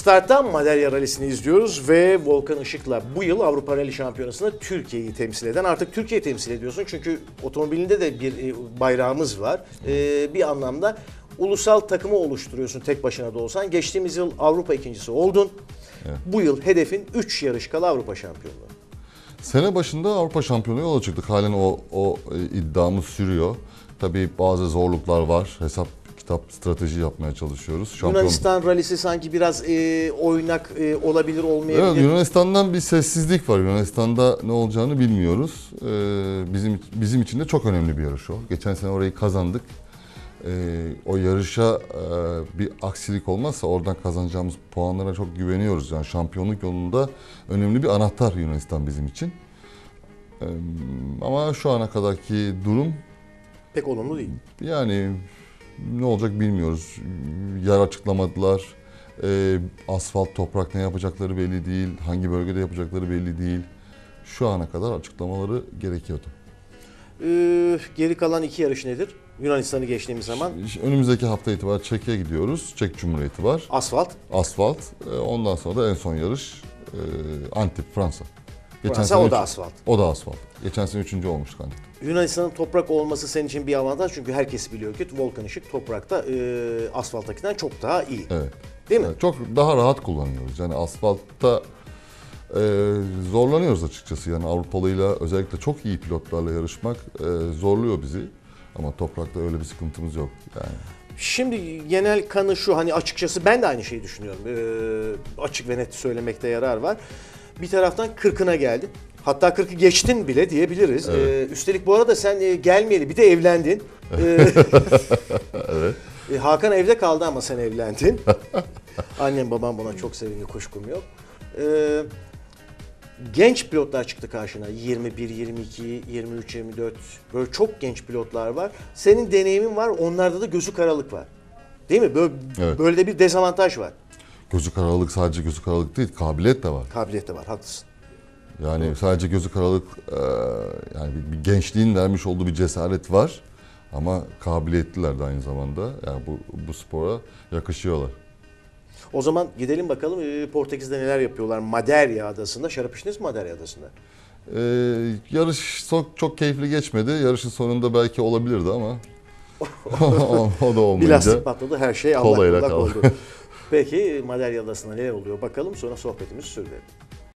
Starttan Madalya Rally'sini izliyoruz ve Volkan Işık'la bu yıl Avrupa Rally Şampiyonası'nda Türkiye'yi temsil eden artık Türkiye temsil ediyorsun. Çünkü otomobilinde de bir e, bayrağımız var. E, bir anlamda ulusal takımı oluşturuyorsun tek başına da olsan. Geçtiğimiz yıl Avrupa ikincisi oldun. Bu yıl hedefin 3 yarış kala Avrupa şampiyonluğu. Sene başında Avrupa Şampiyonu yola çıktık. Halen o, o e, iddiamız sürüyor. Tabii bazı zorluklar var. Hesap kitap strateji yapmaya çalışıyoruz. Şampiyon... Yunanistan rallisi sanki biraz e, oynak e, olabilir olmayabilir. Evet, Yunanistan'dan bir sessizlik var. Yunanistan'da ne olacağını bilmiyoruz. Ee, bizim bizim için de çok önemli bir yarış o. Geçen sene orayı kazandık. Ee, o yarışa e, bir aksilik olmazsa oradan kazanacağımız puanlara çok güveniyoruz. Yani şampiyonluk yolunda önemli bir anahtar Yunanistan bizim için. Ee, ama şu ana kadarki durum Pek olumlu değil. yani ne olacak bilmiyoruz. Yer açıklamadılar. Ee, asfalt, toprak ne yapacakları belli değil. Hangi bölgede yapacakları belli değil. Şu ana kadar açıklamaları gerekiyordu. Ee, geri kalan iki yarış nedir? Yunanistan'ı geçtiğimiz zaman Önümüzdeki hafta itibariyle Çek'e gidiyoruz. Çek Cumhuriyeti var. asfalt. Asfalt. Ee, Ondan sonra da en son yarış e, Antip, Fransa. Fransa sene o üç- da asfalt. O da asfalt. Geçen sene üçüncü olmuştuk Antip. Yunanistan'ın toprak olması senin için bir avantaj çünkü herkes biliyor ki Volkan Işık toprakta e, asfalttakinden çok daha iyi. Evet. Değil mi? Evet, Çok daha rahat kullanıyoruz. Yani asfaltta e, zorlanıyoruz açıkçası. Yani Avrupalıyla özellikle çok iyi pilotlarla yarışmak e, zorluyor bizi. Ama toprakta öyle bir sıkıntımız yok. Yani Şimdi genel kanı şu hani açıkçası ben de aynı şeyi düşünüyorum. Ee, açık ve net söylemekte yarar var. Bir taraftan 40'ına geldin. Hatta 40'ı geçtin bile diyebiliriz. Ee, üstelik bu arada sen e, gelmeyeli bir de evlendin. Ee, E, Hakan evde kaldı ama sen evlendin. Annem babam buna çok sevindi kuşkum yok. Ee, genç pilotlar çıktı karşına. 21, 22, 23, 24. Böyle çok genç pilotlar var. Senin deneyimin var. Onlarda da gözü karalık var. Değil mi? Böyle, Evet. böyle de bir dezavantaj var. Gözü karalık sadece gözü karalık değil, kabiliyet de var. Kabiliyet de var. Haklısın. Yani sadece gözü karalık e, yani bir, bir gençliğin vermiş olduğu bir cesaret var. Ama kabiliyetliler de aynı zamanda. Yani bu, bu spora yakışıyorlar. O zaman gidelim bakalım e, Portekiz'de neler yapıyorlar. Madeira adasında. Şarap içtiniz mi Madeira adasında? Ee, yarış çok, çok keyifli geçmedi. Yarışın sonunda belki olabilirdi ama o, da Bir olmayınca. lastik patladı. Her şey Allah Kolayla oldu. Peki Madeira adasında neler oluyor bakalım sonra sohbetimizi sürdürelim.